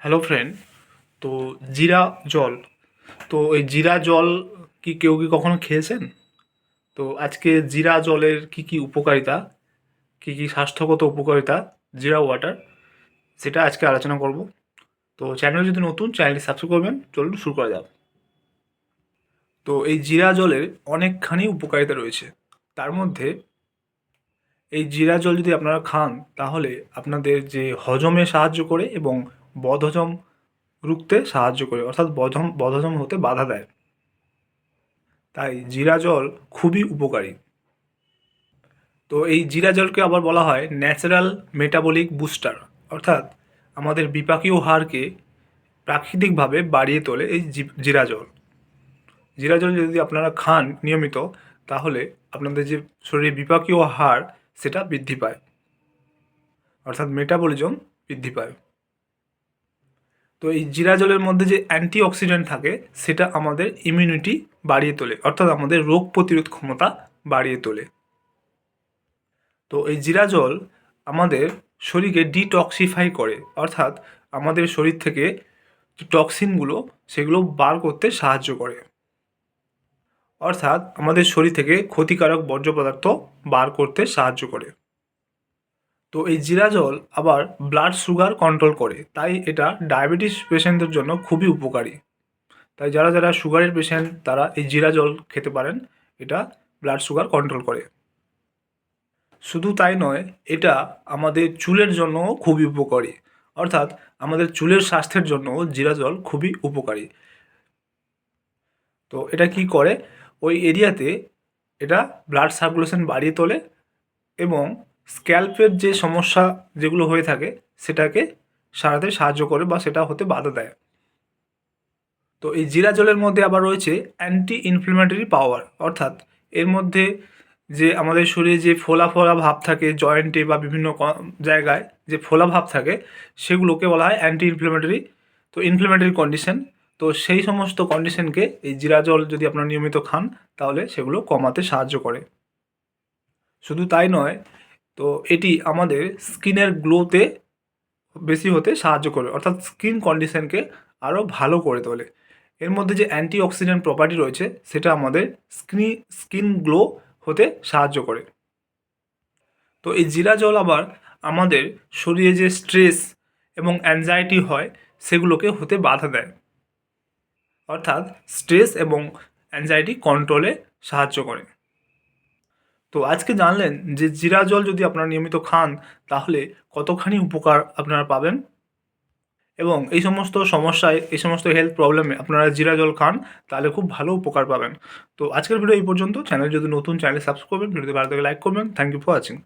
Hello friend তো জিরা জল। তো এই জিরা জল কি কেউ কি কখনো খেয়েছেন? তো আজকে জিরা জলের কি কি উপকারিতা, কি কি স্বাস্থ্যগত উপকারিতা জিরা ওয়াটার সেটা আজকে আলোচনা করব। তো চ্যানেল যদি নতুন চ্যানেলটি সাবস্ক্রাইব করবেন, চলুন শুরু করা যাক। তো এই জিরা জলের অনেকখানি উপকারিতা রয়েছে। তার মধ্যে এই জিরা জল যদি আপনারা খান, তাহলে আপনাদের যে হজমে সাহায্য করে এবং বদহজম রুখতে সাহায্য করে, অর্থাৎ বদহম বদহজম হতে বাধা দেয়। তাই জিরা জল খুবই উপকারী। তো এই জিরা জলকে আবার বলা হয় ন্যাচারাল মেটাবলিক বুস্টার অর্থাৎ আমাদের বিপাকীয় হারকে প্রাকৃতিকভাবে বাড়িয়ে তোলে এই জিরা জল। জিরা জল যদি আপনারা খান নিয়মিত, তাহলে আপনাদের যে শরীরে বিপাকীয় হার, সেটা বৃদ্ধি পায়। অর্থাৎ মেটাবলিজম বৃদ্ধি পায়। তো এই জিরা জলের মধ্যে যে অ্যান্টি অক্সিডেন্ট থাকে, সেটা আমাদের ইমিউনিটি বাড়িয়ে তোলে, অর্থাৎ আমাদের রোগ প্রতিরোধ ক্ষমতা বাড়িয়ে তোলে। তো এই জিরা জল আমাদের শরীরকে ডিটক্সিফাই করে, অর্থাৎ আমাদের শরীর থেকে টক্সিনগুলো সেগুলো বার করতে সাহায্য করে। অর্থাৎ আমাদের শরীর থেকে ক্ষতিকারক বর্জ্য পদার্থ বার করতে সাহায্য করে। তো এই জিরা জল আবার ব্লাড সুগার কন্ট্রোল করে। তাই এটা ডায়াবেটিস পেশেন্টদের জন্য খুবই উপকারী। তাই যারা যারা সুগারের পেশেন্ট তারা এই জিরা জল খেতে পারেন। এটা ব্লাড সুগার কন্ট্রোল করে। শুধু তাই নয়, এটা আমাদের চুলের জন্য খুবই উপকারী। অর্থাৎ আমাদের চুলের স্বাস্থ্যের জন্য জিরা জল খুবই উপকারী। তো এটা কি করে? ওই এরিয়াতে এটা ব্লাড সার্কুলেশন বাড়িয়ে তোলে এবং স্ক্যাল্পের যে সমস্যা যেগুলো হয়ে থাকে, সেটাকে সারাতে সাহায্য করে বা সেটা হতে বাধা দেয়। তো এই জিরা জলের মধ্যে আবার রয়েছে অ্যান্টি ইনফ্লেমেটরি পাওয়ার অর্থাৎ এর মধ্যে যে আমাদের শরীরে যে ফোলা ফোলা ভাব থাকে জয়েন্টে বা বিভিন্ন জায়গায় যে ফোলা ভাব থাকে, সেগুলোকে বলা হয় অ্যান্টি ইনফ্লেমেটরি তো ইনফ্লেমেটরি কন্ডিশন তো সেই সমস্ত কন্ডিশনকে এই জিরা জল যদি আপনারা নিয়মিত খান, তাহলে সেগুলো কমাতে সাহায্য করে। শুধু তাই নয় তো এটি আমাদের স্কিনের গ্লোতে বেশি হতে সাহায্য করে, অর্থাৎ স্কিন কন্ডিশনকে আরও ভালো করে তোলে। এর মধ্যে যে অ্যান্টি অক্সিডেন্ট প্রপার্টি রয়েছে, সেটা আমাদের স্কিন স্কিন গ্লো হতে সাহায্য করে। তো এই জিরা জল আবার আমাদের শরীরে যে স্ট্রেস এবং অ্যাংজাইটি হয়, সেগুলোকে হতে বাধা দেয়। অর্থাৎ স্ট্রেস এবং অ্যাংজাইটি কন্ট্রোলে সাহায্য করে। তো আজকে জানলেন যে জিরা জল যদি আপনারা নিয়মিত খান, তাহলে কতখানি উপকার আপনারা পাবেন? এবং এই সমস্ত সমস্যায়, এই সমস্ত হেলথ প্রবলেমে আপনারা জিরা জল খান, তাহলে খুব ভালো উপকার পাবেন। তো আজকের ভিডিও এই পর্যন্ত। চ্যানেল যদি নতুন চ্যানেল সাবস্ক্রাইব করবেন। ভিডিওতে ভালো থেকে লাইক করবেন। Thank you for watching